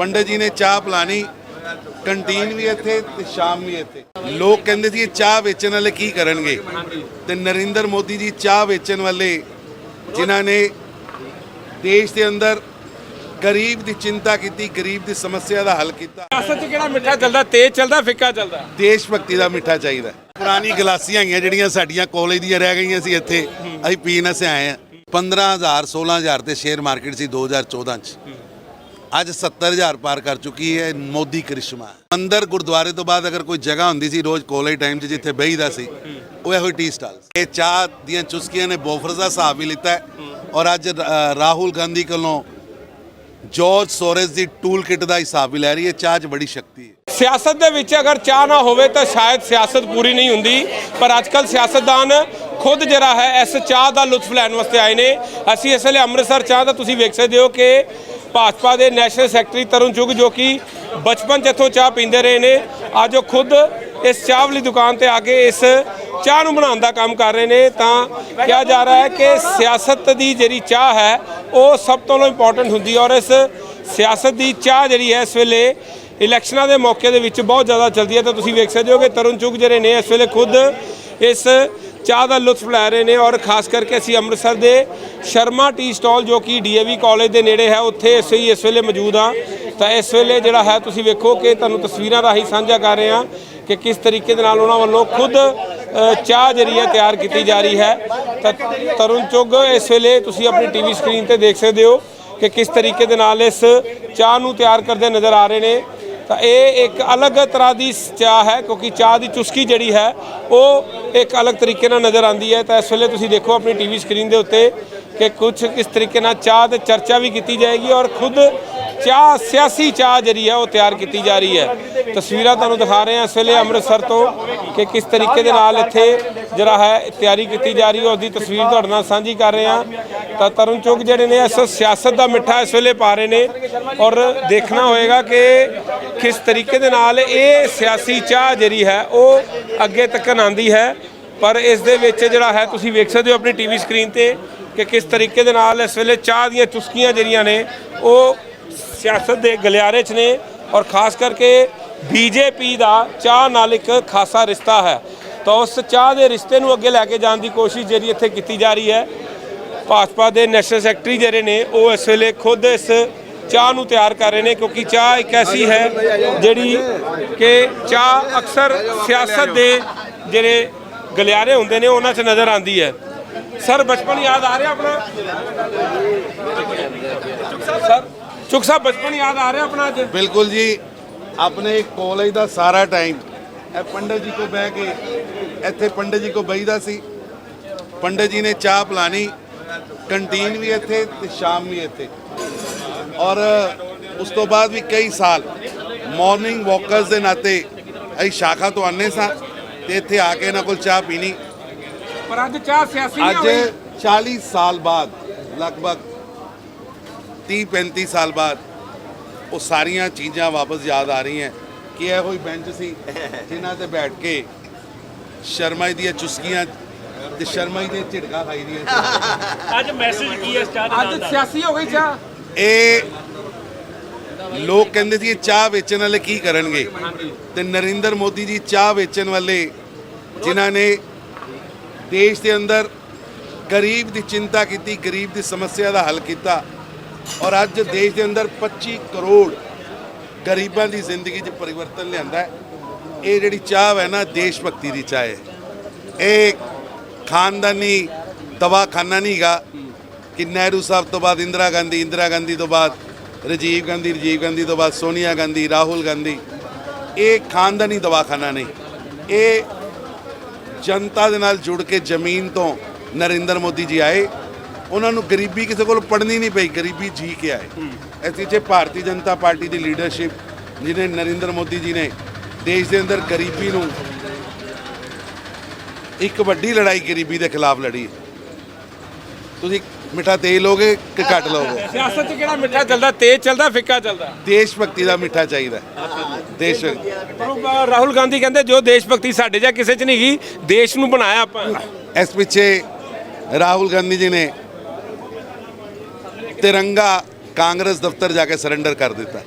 ਪੰਡਤ ਜੀ ਨੇ ਚਾਹ ਪਿਲਾਣੀ ਕੰਟੀਨ ਵੀ ਇੱਥੇ ਤੇ ਸ਼ਾਮ ਵੀ ਇੱਥੇ। ਲੋਕ ਕਹਿੰਦੇ ਸੀ ਇਹ ਚਾਹ ਵੇਚਣ ਵਾਲੇ ਕੀ ਕਰਨਗੇ? ਤੇ ਨਰਿੰਦਰ ਮੋਦੀ ਜੀ ਚਾਹ ਵੇਚਣ ਵਾਲੇ ਜਿਨ੍ਹਾਂ ਨੇ ਦੇਸ਼ ਦੇ ਅੰਦਰ ਗਰੀਬ ਦੀ ਚਿੰਤਾ ਕੀਤੀ ਗਰੀਬ ਦੀ ਸਮੱਸਿਆ ਦਾ ਹੱਲ ਕੀਤਾ। ਸਿਆਸਤ 'ਚ ਕਿਹੜਾ ਮਿੱਠਾ ਚੱਲਦਾ? ਤੇਜ਼ ਚੱਲਦਾ ਫਿੱਕਾ ਚੱਲਦਾ? ਦੇਸ਼ ਭਗਤੀ ਦਾ ਮਿੱਠਾ ਚਾਹੀਦਾ। ਪੁਰਾਣੀ ਗਲਾਸੀਆਂ ਹੈਗੀਆਂ ਜਿਹੜੀਆਂ ਸਾਡੀਆਂ ਕਾਲਜ ਦੀਆਂ ਰਹਿ ਗਈਆਂ ਸੀ ਇੱਥੇ। ਅਸੀਂ ਪੀਣ ਅਸੀਂ ਆਏ ਆ 15000 16000 ਤੇ ਸ਼ੇਅਰ ਮਾਰਕੀਟ ਸੀ 2014 ਚ। ਅੱਜ 70000 ਪਾਰ ਕਰ ਚੁੱਕੀ ਹੈ ਮੋਦੀ ਕਰਿਸ਼ਮਾ। ਅੰਦਰ ਗੁਰਦੁਆਰੇ ਤੋਂ ਬਾਅਦ ਅਗਰ ਕੋਈ ਜਗ੍ਹਾ ਹੁੰਦੀ ਸੀ ਰੋਜ਼ ਕਾਲਜ ਟਾਈਮ 'ਚ ਜਿੱਥੇ ਬਹੀਦਾ ਸੀ, ਉਹ ਇਹੋ ਟੀ ਸਟਾਲ ਇਹ ਚਾਹ ਦੀਆਂ ਚੁਸਕੀਆਂ ਨੇ ਬੋਫਰਸ ਦਾ ਹਿਸਾਬ ਵੀ ਲਿੱਤਾ ਔਰ ਅੱਜ ਰਾਹੁਲ ਗਾਂਧੀ ਕੋਲੋਂ ਜਾਰਜ ਸੋਰਸ ਦੀ ਟੂਲ ਕਿਟ ਦਾ ਹਿਸਾਬ ਵੀ ਲੈ ਰਹੀ ਹੈ। ਚਾਹ 'ਚ ਬੜੀ ਸ਼ਕਤੀ ਹੈ। ਸਿਆਸਤ ਦੇ ਵਿੱਚ ਅਗਰ ਚਾਹ ਨਾ ਹੋਵੇ ਤਾਂ ਸ਼ਾਇਦ ਸਿਆਸਤ ਪੂਰੀ ਨਹੀਂ ਹੁੰਦੀ, ਪਰ ਅੱਜਕੱਲ ਸਿਆਸਤਦਾਨ ਖੁਦ ਜਿਹੜਾ ਹੈ, ਇਸ ਚਾਹ ਦਾ ਲੁਤਫ ਲੈਣ ਵਾਸਤੇ ਆਏ ਨੇ। ਅਸੀਂ ਇਸ ਵੇਲੇ ਅੰਮ੍ਰਿਤਸਰ ਚਾਹ ਦਾ ਤੁਸੀਂ ਵੇਖ ਸਕਦੇ ਹੋ ਕਿ ਭਾਜਪਾ ਦੇ ਨੈਸ਼ਨਲ ਸੈਕਟਰੀ ਤਰੁਣ ਚੁਗ ਜੋ ਕਿ ਬਚਪਨ 'ਚ ਇੱਥੋਂ ਚਾਹ ਪੀਂਦੇ ਰਹੇ ਨੇ, ਅੱਜ ਉਹ ਖੁਦ ਇਸ ਚਾਹ ਵਾਲੀ ਦੁਕਾਨ ਤੇ ਆ ਕੇ ਇਸ ਚਾਹ ਨੂੰ ਬਣਾਉਣ ਦਾ ਕੰਮ ਕਰ ਰਹੇ ਨੇ। ਤਾਂ ਕਿਹਾ ਜਾ ਰਿਹਾ ਹੈ ਕਿ ਸਿਆਸਤ ਦੀ ਜਿਹੜੀ ਚਾਹ ਹੈ, ਉਹ ਸਭ ਤੋਂ ਇੰਪੋਰਟੈਂਟ ਹੁੰਦੀ ਹੈ ਔਰ ਇਸ ਸਿਆਸਤ ਦੀ ਚਾਹ ਜਿਹੜੀ ਹੈ, ਇਸ ਵੇਲੇ ਇਲੈਕਸ਼ਨਾਂ ਦੇ ਮੌਕੇ ਦੇ ਵਿੱਚ ਬਹੁਤ ਜ਼ਿਆਦਾ ਚੱਲਦੀ ਹੈ। ਤਾਂ ਤੁਸੀਂ ਵੇਖ ਸਕਦੇ ਹੋ ਕਿ ਤਰੁਣ ਚੁਗ ਜਿਹੜੇ ਨੇ, ਇਸ ਵੇਲੇ ਖੁਦ ਇਸ ਚਾਹ ਦਾ ਲੁਤਫ ਲੈ ਰਹੇ ਨੇ ਔਰ ਖਾਸ ਕਰਕੇ ਅਸੀਂ ਅੰਮ੍ਰਿਤਸਰ ਦੇ ਸ਼ਰਮਾ ਟੀ ਸਟਾਲ ਜੋ ਕਿ ਡੀਏਵੀ ਕਾਲਜ ਦੇ ਨੇੜੇ ਹੈ, ਉੱਥੇ ਅਸੀਂ ਇਸ ਵੇਲੇ ਮੌਜੂਦ ਹਾਂ। ਤਾਂ ਇਸ ਵੇਲੇ ਜਿਹੜਾ ਹੈ, ਤੁਸੀਂ ਵੇਖੋ ਕਿ ਤੁਹਾਨੂੰ ਤਸਵੀਰਾਂ ਰਾਹੀਂ ਸਾਂਝਾ ਕਰ ਰਹੇ ਹਾਂ ਕਿ ਕਿਸ ਤਰੀਕੇ ਦੇ ਨਾਲ ਉਹਨਾਂ ਵੱਲੋਂ ਖੁਦ ਚਾਹ ਜਿਹੜੀ ਹੈ ਤਿਆਰ ਕੀਤੀ ਜਾ ਰਹੀ ਹੈ। ਤਾਂ ਤਰੁਣ ਚੁੱਗ, ਇਸ ਵੇਲੇ ਤੁਸੀਂ ਆਪਣੀ ਟੀਵੀ ਸਕਰੀਨ ਤੇ ਦੇਖ ਸਕਦੇ ਹੋ ਕਿ ਕਿਸ ਤਰੀਕੇ ਦੇ ਨਾਲ ਇਸ ਚਾਹ ਨੂੰ ਤਿਆਰ ਕਰਦੇ ਨਜ਼ਰ ਆ ਰਹੇ ਨੇ। ਤਾਂ ਇਹ ਇੱਕ ਅਲੱਗ ਤਰ੍ਹਾਂ ਦੀ ਚਾਹ ਹੈ, ਕਿਉਂਕਿ ਚਾਹ ਦੀ ਚੁਸਕੀ ਜਿਹੜੀ ਹੈ, ਉਹ ਇੱਕ ਅਲੱਗ ਤਰੀਕੇ ਨਾਲ ਨਜ਼ਰ ਆਉਂਦੀ ਹੈ। ਤਾਂ ਇਸ ਵੇਲੇ ਤੁਸੀਂ ਦੇਖੋ ਆਪਣੀ ਟੀਵੀ ਸਕਰੀਨ ਦੇ ਉੱਤੇ ਕਿ ਕੁਝ ਕਿਸ ਤਰੀਕੇ ਨਾਲ ਚਾਹ ਤੇ ਚਰਚਾ ਵੀ ਕੀਤੀ ਜਾਏਗੀ ਔਰ ਖੁਦ ਚਾਹ, ਸਿਆਸੀ ਚਾਹ ਜਿਹੜੀ ਹੈ, ਉਹ ਤਿਆਰ ਕੀਤੀ ਜਾ ਰਹੀ ਹੈ। ਤਸਵੀਰਾਂ ਤੁਹਾਨੂੰ ਦਿਖਾ ਰਹੇ ਹਾਂ ਇਸ ਵੇਲੇ ਅੰਮ੍ਰਿਤਸਰ ਤੋਂ ਕਿ ਕਿਸ ਤਰੀਕੇ ਦੇ ਨਾਲ ਇੱਥੇ ਜਿਹੜਾ ਹੈ ਤਿਆਰੀ ਕੀਤੀ ਜਾ ਰਹੀ ਹੈ। ਉਸ ਦੀ ਤਸਵੀਰ ਤੁਹਾਡੇ ਨਾਲ ਸਾਂਝੀ ਕਰ ਰਹੇ ਹਾਂ। ਤਾਂ ਤਰੁਣ ਚੁਗ ਜਿਹੜੇ ਨੇ, ਇਸ ਸਿਆਸਤ ਦਾ ਮਿੱਠਾ ਇਸ ਵੇਲੇ ਪਾ ਰਹੇ ਨੇ ਔਰ ਦੇਖਣਾ ਹੋਏਗਾ ਕਿ ਕਿਸ ਤਰੀਕੇ ਦੇ ਨਾਲ ਇਹ ਸਿਆਸੀ ਚਾਹ ਜਿਹੜੀ ਹੈ, ਉਹ ਅੱਗੇ ਤੱਕ ਆਉਂਦੀ ਹੈ। ਪਰ ਇਸ ਦੇ ਵਿੱਚ ਜਿਹੜਾ ਹੈ, ਤੁਸੀਂ ਵੇਖ ਸਕਦੇ ਹੋ ਆਪਣੀ ਟੀਵੀ ਸਕਰੀਨ ਤੇ ਕਿ ਕਿਸ ਤਰੀਕੇ ਦੇ ਨਾਲ ਇਸ ਵੇਲੇ ਚਾਹ ਦੀਆਂ ਚੁਸਕੀਆਂ ਜਿਹੜੀਆਂ ਨੇ, ਉਹ ਸਿਆਸਤ ਦੇ ਗਲਿਆਰੇ 'ਚ ਨੇ ਔਰ ਖਾਸ ਕਰਕੇ ਬੀਜੇਪੀ ਦਾ ਚਾਹ ਨਾਲ ਇੱਕ ਖਾਸਾ ਰਿਸ਼ਤਾ ਹੈ। ਤਾਂ ਉਸ ਚਾਹ ਦੇ ਰਿਸ਼ਤੇ ਨੂੰ ਅੱਗੇ ਲੈ ਕੇ ਜਾਣ ਦੀ ਕੋਸ਼ਿਸ਼ ਜਿਹੜੀ ਇੱਥੇ ਕੀਤੀ ਜਾ ਰਹੀ ਹੈ ਭਾਜਪਾ ਦੇ ਨੈਸ਼ਨਲ ਸੈਕਟਰੀ ਜਿਹੜੇ ਨੇ, ਉਹ ਇਸ ਵੇਲੇ ਖੁਦ ਇਸ ਚਾਹ ਨੂੰ ਤਿਆਰ ਕਰ ਰਹੇ ਨੇ ਕਿਉਂਕਿ ਚਾਹ ਇੱਕ ਐਸੀ ਹੈ ਜਿਹੜੀ ਕਿ ਚਾਹ ਅਕਸਰ ਸਿਆਸਤ ਦੇ ਜਿਹੜੇ ਗਲਿਆਰੇ ਹੁੰਦੇ ਨੇ, ਉਹਨਾਂ 'ਚ ਨਜ਼ਰ ਆਉਂਦੀ ਹੈ। ਸਰ, ਬਚਪਨ ਯਾਦ ਆ ਰਿਹਾ ਆਪਣਾ? ਸਰ, ਚੁੱਕ ਸਾਹਿਬ, ਬਚਪਨ ਯਾਦ ਆ ਰਿਹਾ ਆਪਣਾ ਅੱਜ? ਬਿਲਕੁਲ ਜੀ, ਆਪਣੇ ਕਾਲਜ ਦਾ ਸਾਰਾ ਟਾਈਮ, ਇਹ ਪੰਡਤ ਜੀ ਕੋ ਬਹਿ ਕੇ, ਇੱਥੇ ਪੰਡਤ ਜੀ ਕੋ ਬਈਦਾ ਸੀ। ਪੰਡਤ ਜੀ ਨੇ ਚਾਹ ਪਿਲਾਣੀ। ਕੰਟੀਨ ਵੀ ਇੱਥੇ ਤੇ ਸ਼ਾਮ ਵੀ ਇੱਥੇ। ਔਰ ਉਸ ਤੋਂ ਬਾਅਦ ਵੀ ਕਈ ਸਾਲ ਮਾਰਨਿੰਗ ਵਾਕਰਸ ਦੇ ਨਾਤੇ ਅਸੀਂ ਸ਼ਾਖਾ ਤੋਂ ਆਨੇ ਸਾਂ ਤੇ ਇੱਥੇ ਆ ਕੇ ਇਹਨਾਂ ਕੋਲ ਚਾਹ ਪੀਣੀ। ਪਰ ਅੱਜ ਚਾਹ ਸਿਆਸੀ ਅੱਜ ਹੋਈ। 40 ਸਾਲ ਬਾਅਦ ਲਗਭਗ 30 35 ਸਾਲ ਬਾਅਦ ਉਹ ਸਾਰੀਆਂ ਚੀਜ਼ਾਂ ਵਾਪਸ ਯਾਦ ਆ ਰਹੀਆਂ। ਕਿ ਇਹੋ ਹੀ ਬੈਂਚ ਸੀ ਜਿਨ੍ਹਾਂ ਤੇ ਬੈਠ ਕੇ ਸ਼ਰਮਾ ਦੀਆਂ ਚੁਸਕੀਆਂ ਤੇ ਸ਼ਰਮਾ ਜੀ ਦੀਆਂ ਝਿੜਕਾਂ ਖਾਈ ਸੀ। ਅੱਜ ਮੈਸੇਜ ਕੀ ਹੈ ਸਟਾਰ ਦੇ ਅੱਜ ਨਾਲ ਦਾ? ਸਿਆਸੀ ਹੋ ਗਈ ਚਾਹ। ਇਹ ਲੋਕ ਕਹਿੰਦੇ ਸੀ ਇਹ ਚਾਹ ਵੇਚਣ ਵਾਲੇ ਕੀ ਕਰਨਗੇ? ਤੇ ਨਰਿੰਦਰ ਮੋਦੀ ਜੀ ਚਾਹ ਵੇਚਣ ਵਾਲੇ ਜਿਨ੍ਹਾਂ ਨੇ ਦੇਸ਼ ਦੇ ਅੰਦਰ ਗਰੀਬ ਦੀ ਚਿੰਤਾ ਕੀਤੀ ਗਰੀਬ ਦੀ ਸਮੱਸਿਆ ਦਾ ਹੱਲ ਕੀਤਾ ਔਰ ਅੱਜ ਦੇਸ਼ ਦੇ ਅੰਦਰ 25 ਕਰੋੜ ਗਰੀਬਾਂ ਦੀ ਜ਼ਿੰਦਗੀ 'ਚ ਪਰਿਵਰਤਨ ਲਿਆਂਦਾ ਹੈ। ਇਹ ਜਿਹੜੀ ਚਾਹ ਹੈ ਨਾ ਦੇਸ਼ ਭਗਤੀ ਦੀ ਚਾਹ ਹੈ। ਇਹ ਖਾਨਦਾਨੀ ਦਵਾਖਾਨਾ ਨਹੀਂਗਾ ਕਿ ਨਹਿਰੂ ਸਾਹਿਬ ਤੋਂ ਬਾਅਦ ਇੰਦਰਾ ਗਾਂਧੀ ਇੰਦਰਾ ਗਾਂਧੀ ਤੋਂ ਬਾਅਦ ਰਾਜੀਵ ਗਾਂਧੀ ਰਾਜੀਵ ਗਾਂਧੀ ਤੋਂ ਬਾਅਦ ਸੋਨੀਆ ਗਾਂਧੀ, ਰਾਹੁਲ ਗਾਂਧੀ, ਇਹ ਖਾਨਦਾਨੀ ਦਵਾਖਾਨਾ ਨਹੀਂ ਇਹ ਜਨਤਾ ਦੇ ਨਾਲ ਜੁੜ ਕੇ ਜ਼ਮੀਨ ਤੋਂ ਨਰਿੰਦਰ ਮੋਦੀ ਜੀ ਆਏ। ਉਹਨਾਂ ਨੂੰ ਗਰੀਬੀ ਕਿਸੇ ਕੋਲ ਪੜਨੀ ਨਹੀਂ ਪਈ, ਗਰੀਬੀ ਜੀ ਕੇ ਆਏ। ਅਸੀਂ ਜੇ ਭਾਰਤੀ ਜਨਤਾ ਪਾਰਟੀ ਦੀ ਲੀਡਰਸ਼ਿਪ ਜਿਹਨੇ ਨਰਿੰਦਰ ਮੋਦੀ ਜੀ ਨੇ ਦੇਸ਼ ਦੇ ਅੰਦਰ ਗਰੀਬੀ ਨੂੰ ਇੱਕ ਵੱਡੀ ਲੜਾਈ ਗਰੀਬੀ ਦੇ ਖਿਲਾਫ ਲੜੀ। ਤੁਸੀਂ ਮਿੱਠਾ ਤੇਜ਼ ਲੋਗੇ ਕਿ ਘੱਟ ਲੋਗੇ ਸਿਆਸਤ 'ਚ ਕਿਹੜਾ ਮਿੱਠਾ ਚੱਲਦਾ? ਤੇਜ਼ ਚੱਲਦਾ ਫਿੱਕਾ ਚੱਲਦਾ? ਦੇਸ਼ ਭਗਤੀ ਦਾ ਮਿੱਠਾ ਚਾਹੀਦਾ। ਦੇਸ਼ ਪਰ ਰਾਹੁਲ ਗਾਂਧੀ ਕਹਿੰਦੇ ਜੋ ਦੇਸ਼ ਭਗਤੀ ਸਾਡੇ ਜਾਂ ਕਿਸੇ 'ਚ ਨਹੀਂ ਗਈ ਦੇਸ਼ ਨੂੰ ਬਣਾਇਆ ਆਪਾਂ। ਇਸ ਪਿੱਛੇ ਰਾਹੁਲ ਗਾਂਧੀ ਜੀ ਨੇ ਤਿਰੰਗਾ ਕਾਂਗਰਸ ਦਫ਼ਤਰ ਜਾ ਕੇ ਸਰੈਂਡਰ ਕਰ ਦਿੱਤਾ।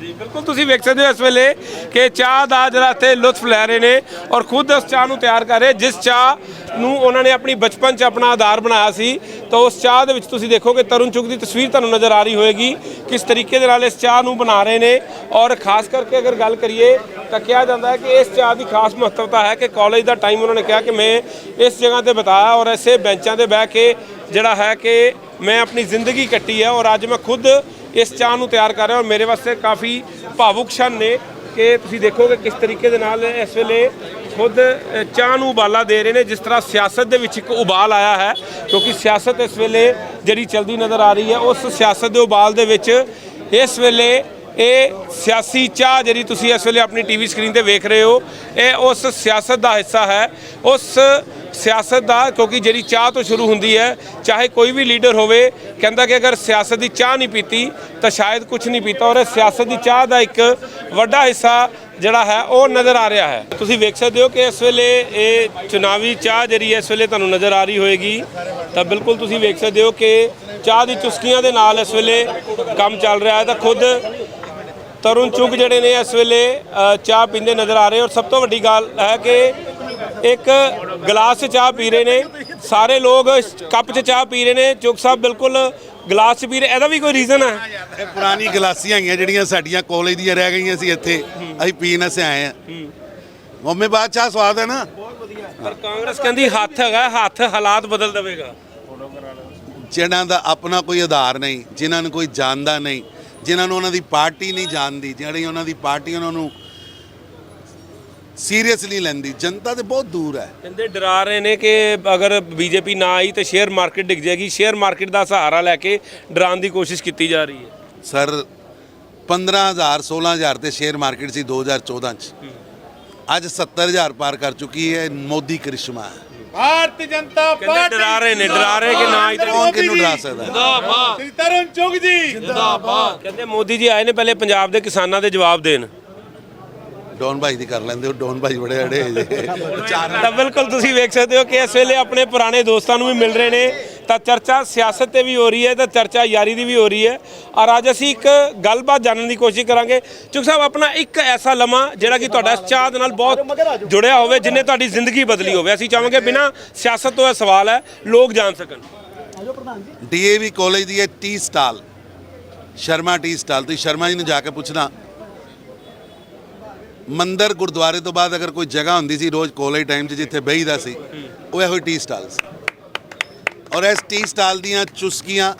ਜੀ, ਬਿਲਕੁਲ ਤੁਸੀਂ ਵੇਖ ਸਕਦੇ ਹੋ ਇਸ ਵੇਲੇ ਕਿ ਚਾਹ ਦਾ ਜਿਹੜਾ ਇੱਥੇ ਲੁਤਫ ਲੈ ਰਹੇ ਨੇ ਔਰ ਖੁਦ ਉਸ ਚਾਹ ਨੂੰ ਤਿਆਰ ਕਰ ਰਹੇ। ਜਿਸ ਚਾਹ ਨੂੰ ਉਹਨਾਂ ਨੇ ਆਪਣੀ ਬਚਪਨ 'ਚ ਆਪਣਾ ਆਧਾਰ ਬਣਾਇਆ ਸੀ, ਤਾਂ ਉਸ ਚਾਹ ਦੇ ਵਿੱਚ ਤੁਸੀਂ ਦੇਖੋਗੇ ਤਰੁਣ ਚੁਗ ਦੀ ਤਸਵੀਰ ਤੁਹਾਨੂੰ ਨਜ਼ਰ ਆ ਰਹੀ ਹੋਏਗੀ ਕਿਸ ਤਰੀਕੇ ਦੇ ਨਾਲ ਇਸ ਚਾਹ ਨੂੰ ਬਣਾ ਰਹੇ ਨੇ। ਔਰ ਖਾਸ ਕਰਕੇ ਅਗਰ ਗੱਲ ਕਰੀਏ, ਤਾਂ ਕਿਹਾ ਜਾਂਦਾ ਹੈ ਕਿ ਇਸ ਚਾਹ ਦੀ ਖਾਸ ਮਹੱਤਵਤਾ ਹੈ ਕਿ ਕਾਲਜ ਦਾ ਟਾਈਮ ਉਹਨਾਂ ਨੇ ਕਿਹਾ ਕਿ ਮੈਂ ਇਸ ਜਗ੍ਹਾ ਤੇ ਬਿਤਾਇਆ ਔਰ ਐਸੇ ਬੈਂਚਾਂ ਤੇ ਬਹਿ ਕੇ ਜਿਹੜਾ ਹੈ ਕਿ ਮੈਂ ਆਪਣੀ ਜ਼ਿੰਦਗੀ ਕੱਟੀ ਹੈ ਔਰ ਅੱਜ ਮੈਂ ਖੁਦ ਇਸ ਚਾਹ ਨੂੰ ਤਿਆਰ ਕਰ ਰਿਹਾ ਔਰ ਮੇਰੇ ਵਾਸਤੇ ਕਾਫੀ ਭਾਵੁਕ ਛਣ ਨੇ ਕਿ ਤੁਸੀਂ ਦੇਖੋਗੇ ਕਿਸ ਤਰੀਕੇ ਦੇ ਨਾਲ ਇਸ ਵੇਲੇ ਖੁਦ ਚਾਹ ਨੂੰ ਉਬਾਲਾ ਦੇ ਰਹੇ ਨੇ, ਜਿਸ ਤਰ੍ਹਾਂ ਸਿਆਸਤ ਦੇ ਵਿੱਚ ਇੱਕ ਉਬਾਲ ਆਇਆ ਹੈ, ਕਿਉਂਕਿ ਸਿਆਸਤ ਇਸ ਵੇਲੇ ਜਿਹੜੀ ਚਲਦੀ ਨਜ਼ਰ ਆ ਰਹੀ ਹੈ, ਉਸ ਸਿਆਸਤ ਦੇ ਉਬਾਲ ਦੇ ਵਿੱਚ ਇਸ ਵੇਲੇ ਇਹ ਸਿਆਸੀ ਚਾਹ ਜਿਹੜੀ ਤੁਸੀਂ ਇਸ ਵੇਲੇ ਆਪਣੀ ਟੀਵੀ ਸਕਰੀਨ ਤੇ ਵੇਖ ਰਹੇ ਹੋ, ਇਹ ਉਸ ਸਿਆਸਤ ਦਾ ਹਿੱਸਾ ਹੈ, ਉਸ ਸਿਆਸਤ ਦਾ, ਕਿਉਂਕਿ ਜਿਹੜੀ ਚਾਹ ਤੋਂ ਸ਼ੁਰੂ ਹੁੰਦੀ ਹੈ, ਚਾਹੇ ਕੋਈ ਵੀ ਲੀਡਰ ਹੋਵੇ, ਕਹਿੰਦਾ ਕਿ ਅਗਰ ਸਿਆਸਤ ਦੀ ਚਾਹ ਨਹੀਂ ਪੀਤੀ, ਤਾਂ ਸ਼ਾਇਦ ਕੁਝ ਨਹੀਂ ਪੀਤਾ। ਔਰ ਇਹ ਸਿਆਸਤ ਦੀ ਚਾਹ ਦਾ ਇੱਕ ਵੱਡਾ ਹਿੱਸਾ ਜਿਹੜਾ ਹੈ, ਉਹ ਨਜ਼ਰ ਆ ਰਿਹਾ ਹੈ। ਤੁਸੀਂ ਵੇਖ ਸਕਦੇ ਹੋ ਕਿ ਇਸ ਵੇਲੇ ਇਹ ਚੁਣਾਵੀ ਚਾਹ ਜਿਹੜੀ ਹੈ, ਇਸ ਵੇਲੇ ਤੁਹਾਨੂੰ ਨਜ਼ਰ ਆ ਰਹੀ ਹੋਏਗੀ। ਤਾਂ ਬਿਲਕੁਲ ਤੁਸੀਂ ਵੇਖ ਸਕਦੇ ਹੋ ਕਿ ਚਾਹ ਦੀ ਚੁਸਕੀਆਂ ਦੇ ਨਾਲ ਇਸ ਵੇਲੇ ਕੰਮ ਚੱਲ ਰਿਹਾ ਹੈ। ਤਾਂ ਖੁਦ ਤਰੁਣ ਚੁਗ ਜਿਹੜੇ ਨੇ ਇਸ ਵੇਲੇ ਚਾਹ ਪੀਂਦੇ ਨਜ਼ਰ ਆ ਰਹੇ। ਔਰ ਸਭ ਤੋਂ ਵੱਡੀ ਗੱਲ ਹੈ ਕਿ ਇੱਕ ਗਲਾਸ 'ਚ ਚਾਹ ਪੀ ਰਹੇ ਨੇ। ਸਾਰੇ ਲੋਕ ਕੱਪ 'ਚ ਚਾਹ ਪੀ ਰਹੇ ਨੇ। ਚੁਗ ਸਾਹਿਬ ਬਿਲਕੁਲ ਗਲਾਸ 'ਚ ਪੀ ਰਹੇ। ਇਹਦਾ ਵੀ ਕੋਈ ਰੀਜ਼ਨ ਹੈ ਇਹ ਪੁਰਾਣੀ ਗਲਾਸੀਆਂ ਹੈਗੀਆਂ ਜਿਹੜੀਆਂ ਸਾਡੀਆਂ ਕਾਲਜ ਦੀਆਂ ਰਹਿ ਗਈਆਂ ਸੀ ਇੱਥੇ। ਅਸੀਂ ਪੀਣ ਅਸੀਂ ਆਏ ਆ। ਮੰਮੀ ਬਾਅਦ ਚਾਹ ਸਵਾਦ ਹੈ ਨਾ? ਪਰ ਕਾਂਗਰਸ ਕਹਿੰਦੀ ਹੱਥ ਹੈਗਾ ਹੱਥ ਹਾਲਾਤ ਬਦਲ ਦੇਵੇਗਾ। ਜਿਹਨਾਂ ਦਾ ਆਪਣਾ ਕੋਈ ਆਧਾਰ ਨਹੀਂ ਜਿਨ੍ਹਾਂ ਨੂੰ ਕੋਈ ਜਾਣਦਾ ਨਹੀਂ ਜਿਨ੍ਹਾਂ ਨੂੰ ਉਹਨਾਂ ਦੀ ਪਾਰਟੀ ਨਹੀਂ ਜਾਣਦੀ ਜਿਹੜੀ ਉਹਨਾਂ ਦੀ ਪਾਰਟੀ ਉਹਨਾਂ ਨੂੰ ਸੀਰੀਅਸਲੀ ਲੈਂਦੀ ਜਨਤਾ ਤੇ ਬਹੁਤ ਦੂਰ ਹੈ। ਕਹਿੰਦੇ ਡਰਾ ਰਹੇ ਨੇ ਕਿ ਅਗਰ ਬੀਜੇਪੀ ਨਾ ਆਈ ਤਾਂ ਸ਼ੇਅਰ ਮਾਰਕੀਟ ਡਿੱਗ ਜਾਏਗੀ। ਸ਼ੇਅਰ ਮਾਰਕੀਟ ਦਾ ਸਹਾਰਾ ਲੈ ਕੇ ਡਰਾਉਣ ਦੀ ਕੋਸ਼ਿਸ਼ ਕੀਤੀ ਜਾ ਰਹੀ ਹੈ। ਸਰ 15000 16000 ਤੇ ਸ਼ੇਅਰ ਮਾਰਕੀਟ ਸੀ 2014 ਚ। ਅੱਜ 70000 ਪਾਰ ਕਰ ਚੁੱਕੀ ਹੈ ਮੋਦੀ ਕਰਿਸ਼ਮਾ। ਹੈ ਭਾਰਤੀ ਜਨਤਾ ਕਹਿੰਦੇ ਪਾਰਟੀ ਡਰਾ ਰਹੇ ਨੇ ਡਰਾ ਰਹੇ ਕਿ ਨਾ ਆਈ ਤਾਂ ਕੌਣ ਕਿਹਨੂੰ ਡਰਾ ਸਕਦਾ? ਹੈ? ਜਿੰਦਾਬਾਦ। ਤਰੁਣ ਚੁਗ ਜੀ ਜਿੰਦਾਬਾਦ। ਕਹਿੰਦੇ ਮੋਦੀ ਜੀ ਆਏ ਨੇ ਪਹਿਲੇ ਪੰਜਾਬ ਦੇ ਕਿਸਾਨਾਂ ਦੇ ਜਵਾਬ ਦੇਣ। ਡੋਨ ਭਾਈ ਦੀ ਕਰ ਲੈਂਦੇ ਹੋ ਡੋਨ ਭਾਈ ਬੜੇ ਅੜੇ ਜੇ। ਤਾਂ ਬਿਲਕੁਲ ਤੁਸੀਂ ਵੇਖ ਸਕਦੇ ਹੋ ਕਿ ਇਸ ਵੇਲੇ ਆਪਣੇ ਪੁਰਾਣੇ ਦੋਸਤਾਂ ਨੂੰ ਵੀ ਮਿਲ ਰਹੇ ਨੇ। ਤਾਂ ਚਰਚਾ ਸਿਆਸਤ ਤੇ ਵੀ ਹੋ ਰਹੀ ਹੈ ਤਾਂ ਚਰਚਾ ਯਾਰੀ ਦੀ ਵੀ ਹੋ ਰਹੀ ਹੈ। ਔਰ ਅੱਜ ਅਸੀਂ ਇੱਕ ਗੱਲਬਾਤ ਜਾਣਨ ਦੀ ਕੋਸ਼ਿਸ਼ ਕਰਾਂਗੇ। ਚੁੱਕ ਸਾਹਿਬ ਆਪਣਾ ਇੱਕ ਐਸਾ ਲਮਾ ਜਿਹੜਾ ਕਿ ਤੁਹਾਡਾ ਚਾਹ ਦੇ ਨਾਲ ਬਹੁਤ ਜੁੜਿਆ ਹੋਵੇ ਜਿਨੇ ਤੁਹਾਡੀ ਜ਼ਿੰਦਗੀ ਬਦਲੀ ਹੋਵੇ। ਅਸੀਂ ਚਾਹਾਂਗੇ ਬਿਨਾ ਸਿਆਸਤ ਤੋਂ ਇਹ ਸਵਾਲ ਹੈ ਲੋਕ ਜਾਣ ਸਕਣ। ਡੀਏਵੀ ਕਾਲਜ ਦੀ ਹੈ tea stall Sharma tea stall. ਤੁਸੀਂ ਸ਼ਰਮਾ ਜੀ ਨੂੰ ਜਾ ਕੇ ਪੁੱਛਣਾ ਮੰਦਰ ਗੁਰਦੁਆਰੇ ਤੋਂ ਬਾਅਦ ਅਗਰ ਕੋਈ ਜਗ੍ਹਾ ਹੁੰਦੀ ਸੀ ਰੋਜ਼ ਕਾਲਜ ਟਾਈਮ 'ਚ ਜਿੱਥੇ ਬਹੀਦਾ ਸੀ ਉਹ ਇਹੋ ਟੀ ਸਟਾਲ ਸੀ। ਔਰ ਇਸ ਟੀ ਸਟਾਲ ਦੀਆਂ ਚੁਸਕੀਆਂ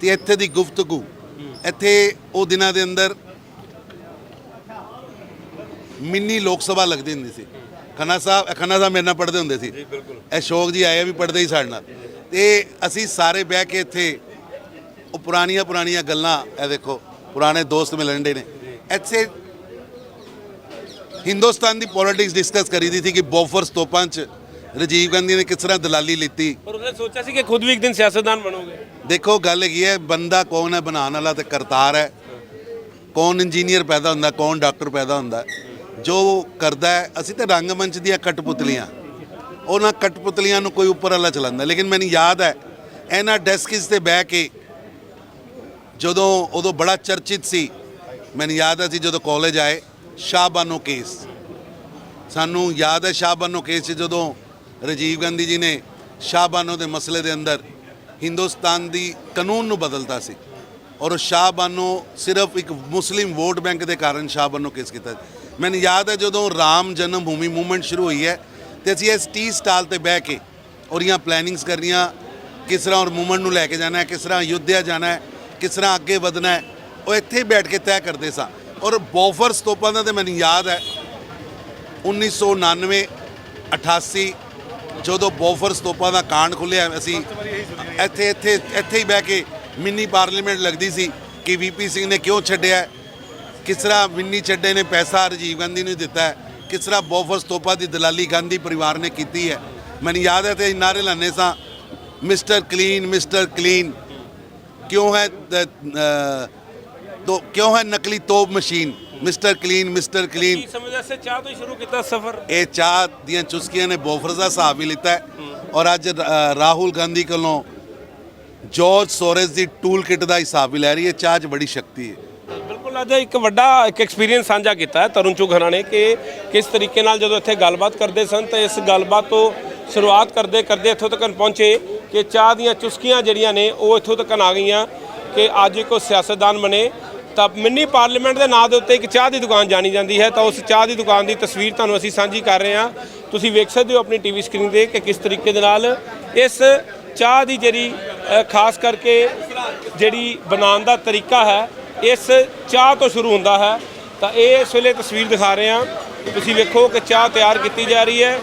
ਤੇ ਇੱਥੇ ਦੀ ਗੁਫ਼ਤਗੂ ਇੱਥੇ ਉਹ ਦਿਨਾਂ ਦੇ ਅੰਦਰ ਮਿੰਨੀ ਲੋਕ ਸਭਾ ਲੱਗਦੀ ਹੁੰਦੀ ਸੀ। ਖੰਨਾ ਸਾਹਿਬ ਖੰਨਾ ਸਾਹਿਬ ਮੇਰੇ ਨਾਲ ਪੜ੍ਹਦੇ ਹੁੰਦੇ ਸੀ। ਜੀ ਬਿਲਕੁਲ। ਇਹ ਸ਼ੋਕ ਜੀ ਆਏ ਵੀ ਪੜ੍ਹਦੇ ਹੀ ਸਾਡੇ ਨਾਲ। ਤੇ ਅਸੀਂ ਸਾਰੇ ਬਹਿ ਕੇ ਇੱਥੇ ਉਹ ਪੁਰਾਣੀਆਂ ਪੁਰਾਣੀਆਂ ਗੱਲਾਂ ਇਹ ਦੇਖੋ ਪੁਰਾਣੇ ਦੋਸਤ ਮਿਲਣ ਦੇ ਨੇ। ਇੱਥੇ ਹਿੰਦੁਸਤਾਨ ਦੀ ਪੋਲਿਟਿਕਸ ਡਿਸਕਸ ਕਰੀ ਦੀ ਸੀ ਕਿ ਬੋਫਰ ਸਤੋਪਾਂ 'ਚ ਰਾਜੀਵ ਗਾਂਧੀ ਨੇ ਕਿਸ ਤਰ੍ਹਾਂ ਦਲਾਲੀ ਲਿੱਤੀ। ਪਰ ਉਹਨੇ ਸੋਚਿਆ ਸੀ ਕਿ ਖੁਦ ਵੀ ਇੱਕ ਦਿਨ ਸਿਆਸਤਦਾਨ ਬਣੋਗੇ। ਦੇਖੋ ਗੱਲ ਹੈਗੀ ਹੈ ਬੰਦਾ ਕੌਣ ਹੈ ਬਣਾਉਣ ਵਾਲਾ ਤੇ ਕਰਤਾਰ ਹੈ। ਕੌਣ ਇੰਜੀਨੀਅਰ ਪੈਦਾ ਹੁੰਦਾ ਕੌਣ ਡਾਕਟਰ ਪੈਦਾ ਹੁੰਦਾ। ਜੋ ਕਰਦਾ ਹੈ ਅਸੀਂ ਤੇ ਰੰਗਮੰਚ ਦੀਆਂ ਕਟਪੁਤਲੀਆਂ ਉਹਨਾਂ ਕਟਪੁਤਲੀਆਂ ਨੂੰ ਕੋਈ ਉੱਪਰ ਵਾਲਾ ਚਲਾਉਂਦਾ। ਲੇਕਿਨ ਮੈਨੂੰ ਯਾਦ ਹੈ ਇਹਨਾਂ ਡੈਸਕਿਸ ਤੇ ਬਹਿ ਕੇ ਜਦੋਂ ਉਦੋਂ ਬੜਾ ਚਰਚਿਤ ਸੀ। ਮੈਨੂੰ ਯਾਦ ਹੈ ਸੀ ਜਦੋਂ ਕਾਲਜ ਆਏ ਸ਼ਾਹਬਾਨੋ ਕੇਸ। ਸਾਨੂੰ ਯਾਦ ਹੈ ਸ਼ਾਹਬਾਨੋ ਕੇਸ 'ਚ ਜਦੋਂ ਰਾਜੀਵ ਗਾਂਧੀ ਜੀ ਨੇ ਸ਼ਾਹਬਾਨੋ ਦੇ ਮਸਲੇ ਦੇ ਅੰਦਰ ਹਿੰਦੁਸਤਾਨ ਦੀ ਕਾਨੂੰਨ ਨੂੰ ਬਦਲਤਾ ਸੀ ਔਰ ਉਹ ਸ਼ਾਹਬਾਨੋ ਸਿਰਫ ਇੱਕ ਮੁਸਲਿਮ ਵੋਟ ਬੈਂਕ ਦੇ ਕਾਰਨ ਸ਼ਾਹਬਾਨੋ ਕੇਸ ਕੀਤਾ। ਮੈਨੂੰ ਯਾਦ ਹੈ ਜਦੋਂ ਰਾਮ ਜਨਮ ਭੂਮੀ ਮੂਵਮੈਂਟ ਸ਼ੁਰੂ ਹੋਈ ਹੈ ਤੇ ਅਸੀਂ ਇਸ ਟੀ ਸਟਾਲ ਤੇ ਬਹਿ ਕੇ ਔਰੀਆਂ ਪਲੈਨਿੰਗਸ ਕਰਨੀਆਂ, ਕਿਸ ਤਰ੍ਹਾਂ ਔਰ ਮੂਵਮੈਂਟ ਨੂੰ ਲੈ ਕੇ ਜਾਣਾ ਹੈ, ਕਿਸ ਤਰ੍ਹਾਂ ਅਯੁੱਧਿਆ ਜਾਣਾ ਹੈ, ਕਿਸ ਤਰ੍ਹਾਂ ਅੱਗੇ ਵਧਣਾ ਹੈ, ਉਹ ਇੱਥੇ ਹੀ ਬੈਠ ਕੇ ਤੈਅ ਕਰਦੇ ਸਾਂ। ਔਰ ਬੋਫਰ ਸਤੋਪਾਂ ਦਾ ਤੇ ਮੈਨੂੰ ਯਾਦ ਹੈ 1999 88 ਜਦੋਂ ਬੋਫਰ ਸਤੋਪਾਂ ਦਾ ਕਾਂਡ ਖੁੱਲਿਆ ਅਸੀਂ ਇੱਥੇ ਇੱਥੇ ਇੱਥੇ ਹੀ ਬਹਿ ਕੇ ਮਿੰਨੀ ਪਾਰਲੀਮੈਂਟ ਲੱਗਦੀ ਸੀ ਕਿ ਵੀਪੀ ਸਿੰਘ ਨੇ ਕਿਉਂ ਛੱਡਿਆ ਕਿਸ ਤਰ੍ਹਾਂ ਮਿੰਨੀ ਚੱਡੇ ਨੇ ਪੈਸਾ ਰਜੀਵ ਗਾਂਧੀ ਨੂੰ ਦਿੱਤਾ ਹੈ ਕਿਸ ਤਰ੍ਹਾਂ ਬੋਫਰ ਸਤੋਪਾ ਦੀ ਦਲਾਲੀ ਗਾਂਧੀ ਪਰਿਵਾਰ ਨੇ ਕੀਤੀ ਹੈ। ਮੈਨੂੰ ਯਾਦ ਹੈ ਤੇ ਨਾਰੇ ਲਾਣੇ ਸਾਂ ਮਿਸਟਰ ਕਲੀਨ ਮਿਸਟਰ ਕਲੀਨ ਕਿਉਂ ਹੈ तो क्यों है नकली तोप machine mister clean mister clean ਕੀ ਸਮਝਦਾ ਸੇ ਚਾਹ ਤੋਂ ਹੀ ਸ਼ੁਰੂ ਕੀਤਾ ਸਫ਼ਰ ਇਹ ਚਾਹ ਦੀਆਂ ਚੁਸਕੀਆਂ ਨੇ ਬੋਫਰਸ ਦਾ ਹਿਸਾਬ ਵੀ ਲਿੱਤਾ ਹੈ ਔਰ ਅੱਜ ਅ, ਰਾਹੁਲ ਗਾਂਧੀ ਕੋਲੋਂ ਜੋਰਜ ਸੋਰਸ ਦੀ ਟੂਲ ਕਿਟ ਦਾ ਹਿਸਾਬ ਵੀ ਲੈ ਰਹੀ ਹੈ ਚਾਹ 'ਚ ਬੜੀ ਸ਼ਕਤੀ ਹੈ ਬਿਲਕੁਲ ਅੱਜ ਇੱਕ ਵੱਡਾ ਇੱਕ ਐਕਸਪੀਰੀਅੰਸ ਸਾਂਝਾ ਕੀਤਾ ਹੈ ਤਰੁਣ ਚੁਗਹਰਾ ਨੇ ਕਿ ਕਿਸ ਤਰੀਕੇ ਨਾਲ ਜਦੋਂ ਇੱਥੇ ਗੱਲਬਾਤ ਕਰਦੇ ਸਨ ਤਾਂ ਇਸ ਗੱਲਬਾਤ ਤੋਂ ਸ਼ੁਰੂਆਤ ਕਰਦੇ ਕਰਦੇ ਇੱਥੋਂ ਤੱਕ ਪਹੁੰਚੇ ਕਿ ਚਾਹ ਦੀਆਂ ਚੁਸਕੀਆਂ ਜਿਹੜੀਆਂ ਨੇ ਉਹ ਇੱਥੋਂ ਤੱਕ ਆ ਗਈਆਂ ਕਿ ਅੱਜ ਕੋਈ ਸਿਆਸਤਦਾਨ ਬਣੇ ਤਾਂ ਮਿੰਨੀ ਪਾਰਲੀਮੈਂਟ ਦੇ ਨਾਂ ਦੇ ਉੱਤੇ ਇੱਕ ਚਾਹ ਦੀ ਦੁਕਾਨ ਜਾਣੀ ਜਾਂਦੀ ਹੈ, ਤਾਂ ਉਸ ਚਾਹ ਦੀ ਦੁਕਾਨ ਦੀ ਤਸਵੀਰ ਤੁਹਾਨੂੰ ਅਸੀਂ ਸਾਂਝੀ ਕਰ ਰਹੇ ਹਾਂ। ਤੁਸੀਂ ਵੇਖ ਸਕਦੇ ਹੋ ਆਪਣੀ ਟੀਵੀ ਸਕਰੀਨ ਤੇ ਕਿ ਕਿਸ ਤਰੀਕੇ ਦੇ ਨਾਲ ਇਸ ਚਾਹ ਦੀ ਜਿਹੜੀ ਖਾਸ ਕਰਕੇ ਜਿਹੜੀ ਬਣਾਉਣ ਦਾ ਤਰੀਕਾ ਹੈ, ਇਸ ਚਾਹ ਤੋਂ ਸ਼ੁਰੂ ਹੁੰਦਾ ਹੈ। ਤਾਂ ਇਹ ਇਸ ਵੇਲੇ ਤਸਵੀਰ ਦਿਖਾ ਰਹੇ ਹਾਂ। ਤੁਸੀਂ ਵੇਖੋ ਕਿ ਚਾਹ ਤਿਆਰ ਕੀਤੀ ਜਾ ਰਹੀ ਹੈ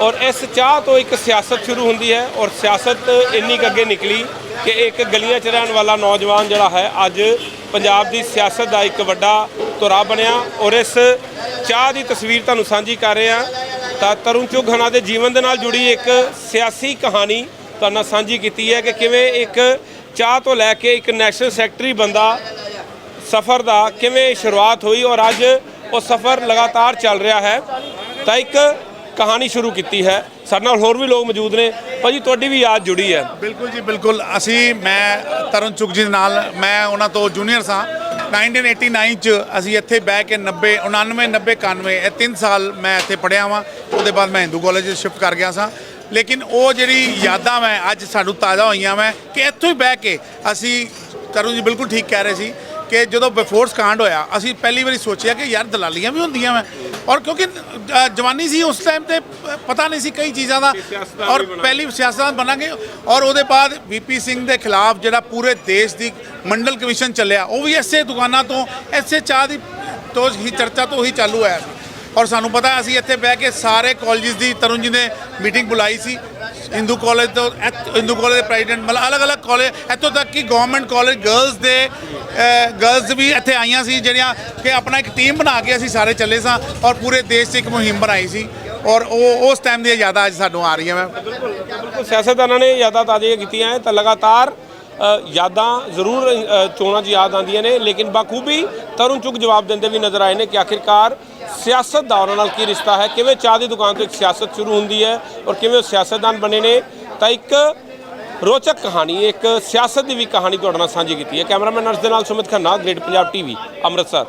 ਔਰ ਇਸ ਚਾਹ ਤੋਂ ਇੱਕ ਸਿਆਸਤ ਸ਼ੁਰੂ ਹੁੰਦੀ ਹੈ ਔਰ ਸਿਆਸਤ ਇੰਨੀ ਕੁ ਅੱਗੇ ਨਿਕਲੀ ਕਿ ਇੱਕ ਗਲੀਆਂ 'ਚ ਰਹਿਣ ਵਾਲਾ ਨੌਜਵਾਨ ਜਿਹੜਾ ਹੈ, ਅੱਜ ਪੰਜਾਬ ਦੀ ਸਿਆਸਤ ਦਾ ਇੱਕ ਵੱਡਾ ਧੁਰਾ ਬਣਿਆ ਔਰ ਇਸ ਚਾਹ ਦੀ ਤਸਵੀਰ ਤੁਹਾਨੂੰ ਸਾਂਝੀ ਕਰ ਰਹੇ ਹਾਂ। ਤਾਂ ਤਰੁਣ ਚੁਗਹਨਾ ਦੇ ਜੀਵਨ ਦੇ ਨਾਲ ਜੁੜੀ ਇੱਕ ਸਿਆਸੀ ਕਹਾਣੀ ਤੁਹਾਨੂੰ ਨਾਲ ਸਾਂਝੀ ਕੀਤੀ ਹੈ ਕਿ ਕਿਵੇਂ ਇੱਕ ਚਾਹ ਤੋਂ ਲੈ ਕੇ ਇੱਕ ਨੈਸ਼ਨਲ ਸੈਕਟਰੀ ਬੰਦਾ ਸਫ਼ਰ ਦਾ ਕਿਵੇਂ ਸ਼ੁਰੂਆਤ ਹੋਈ ਔਰ ਅੱਜ ਉਹ ਸਫ਼ਰ ਲਗਾਤਾਰ ਚੱਲ ਰਿਹਾ ਹੈ। ਤਾਂ ਇੱਕ ਕਹਾਣੀ ਸ਼ੁਰੂ ਕੀਤੀ ਹੈ। ਸਾਡੇ ਨਾਲ ਹੋਰ ਵੀ ਲੋਕ ਮੌਜੂਦ ਨੇ। ਭਾਜੀ, ਤੁਹਾਡੀ ਵੀ ਯਾਦ ਜੁੜੀ ਹੈ। ਬਿਲਕੁਲ ਜੀ, ਬਿਲਕੁਲ। ਅਸੀਂ, ਮੈਂ ਤਰੁਣ ਚੁਗ ਜੀ ਦੇ ਨਾਲ, ਮੈਂ ਉਹਨਾਂ ਤੋਂ ਜੂਨੀਅਰ ਸਾਂ। 1989 ਚ ਅਸੀਂ ਇੱਥੇ ਬਹਿ ਕੇ 90 99 90 91 ਇਹ 3 ਸਾਲ ਮੈਂ ਇੱਥੇ ਪੜ੍ਹਿਆ ਵਾਂ। ਉਹਦੇ ਬਾਅਦ ਮੈਂ ਹਿੰਦੂ ਕਾਲਜ ਸ਼ਿਫਟ ਕਰ ਗਿਆ ਸਾਂ। ਲੇਕਿਨ ਉਹ ਜਿਹੜੀ ਯਾਦਾਂ ਮੈਂ ਅੱਜ ਸਾਨੂੰ ਤਾਜ਼ਾ ਹੋਈਆਂ ਮੈਂ ਕਿ ਇੱਥੋਂ ਹੀ ਬਹਿ ਕੇ ਅਸੀਂ, ਤਰੁਣ ਜੀ ਬਿਲਕੁਲ ਠੀਕ ਕਹਿ ਰਹੇ ਸੀ ਕਿ ਜਦੋਂ ਬਿਫੋਰਸ ਕਾਂਡ ਹੋਇਆ, ਅਸੀਂ ਪਹਿਲੀ ਵਾਰੀ ਸੋਚਿਆ ਕਿ ਯਾਰ ਦਲਾਲੀਆਂ ਵੀ ਹੁੰਦੀਆਂ ਮੈਂ ਔਰ ਕਿਉਂਕਿ ਅ, ਜਵਾਨੀ ਸੀ ਉਸ ਟਾਈਮ ਤੇ ਪ- ਪਤਾ ਨਹੀਂ ਸੀ ਕਈ ਚੀਜ਼ਾਂ ਦਾ। ਸਿਆਸਤਦਾਨ ਔਰ ਵੀ ਬਣਾਂਗੇ। ਪਹਿਲੀ ਸਿਆਸਤਦਾਨ ਬਣਾਂਗੇ। ਔਰ ਉਹਦੇ ਬਾਅਦ ਵੀਪੀ ਸਿੰਘ ਦੇ ਖਿਲਾਫ ਜਿਹੜਾ ਪੂਰੇ ਦੇਸ਼ ਦੀ ਮੰਡਲ ਕਮਿਸ਼ਨ ਚੱਲਿਆ ਉਹ ਵੀ ਐਸੇ ਦੁਕਾਨਾਂ ਤੋਂ ਐਸੇ ਚਾਹ ਦੀ ਤੋਂ ਹੀ ਚਰਚਾ ਤੋਂ ਹੀ ਚਾਲੂ ਹੋਇਆ। ਸੀ ਔਰ ਸਾਨੂੰ ਪਤਾ ਅਸੀਂ ਇੱਥੇ ਬਹਿ ਕੇ ਸਾਰੇ ਕਾਲਜਸ ਦੀ ਤਰੁਣ ਜੀ ਨੇ ਮੀਟਿੰਗ ਬੁਲਾਈ ਸੀ। ਹਿੰਦੂ ਕਾਲਜ ਤੋਂ ਇੱਥ- ਹਿੰਦੂ ਕਾਲਜ ਦੇ ਪ੍ਰੈਜ਼ੀਡੈਂਟ ਮਤਲਬ ਅਲੱਗ-ਅਲੱਗ ਕਾਲਜ ਇੱਥੋਂ ਤੱਕ ਕਿ ਗਵਰਨਮੈਂਟ ਕਾਲਜ ਗਰਲਸ ਦੇ ਗਰਲਸ ਵੀ ਇੱਥੇ ਆਈਆਂ ਸੀ ਜਿਹੜੀਆਂ ਕਿ ਆਪਣਾ ਇੱਕ ਟੀਮ ਬਣਾ ਕੇ ਅਸੀਂ ਸਾਰੇ ਚੱਲੇ ਸਾਂ ਔਰ ਪੂਰੇ ਦੇਸ਼ 'ਚ ਇੱਕ ਮੁਹਿੰਮ ਬਣਾਈ ਸੀ। ਔਰ ਉਹ ਉਸ ਟਾਈਮ ਦੀਆਂ ਯਾਦਾਂ ਅੱਜ ਸਾਨੂੰ ਆ ਰਹੀਆਂ ਮੈਂ ਬਿਲਕੁਲ ਸਿਆਸਤਦਾਨਾਂ ਨੇ ਯਾਦਾਂ ਤਾਜ਼ੀਆਂ ਕੀਤੀਆਂ ਹੈ ਤਾਂ ਲਗਾਤਾਰ ਅ, ਯਾਦਾਂ ਜ਼ਰੂਰ ਅ, ਚੋਣਾਂ 'ਚ ਯਾਦ ਆਉਂਦੀਆਂ ਨੇ ਲੇਕਿਨ ਬਾਖੂਬੀ ਤਰੁਣ ਚੁੱਕ ਜਵਾਬ ਦਿੰਦੇ ਵੀ ਨਜ਼ਰ ਆਏ ਨੇ ਕਿ ਆਖਿਰਕਾਰ ਸਿਆਸਤ ਉਹਨਾਂ ਨਾਲ ਕੀ ਰਿਸ਼ਤਾ ਹੈ? ਕਿਵੇਂ ਚਾਹ ਦੀ ਦੁਕਾਨ ਤੋਂ ਇੱਕ ਸਿਆਸਤ ਸ਼ੁਰੂ ਹੁੰਦੀ ਹੈ ਔਰ ਕਿਵੇਂ ਉਹ ਸਿਆਸਤਦਾਨ ਬਣੇ ਨੇ? ਤਾਂ ਇੱਕ ਰੋਚਕ ਕਹਾਣੀ, ਇੱਕ ਸਿਆਸਤ ਦੀ ਵੀ ਕਹਾਣੀ ਤੁਹਾਡੇ ਨਾਲ ਸਾਂਝੀ ਕੀਤੀ ਹੈ। ਕੈਮਰਾਮੈਨ ਅਰਸ਼ ਦੇ ਨਾਲ ਸੁਮਿਤ ਖੰਨਾ, ਗ੍ਰੇਟ ਪੰਜਾਬ ਟੀਵੀ, ਅੰਮ੍ਰਿਤਸਰ।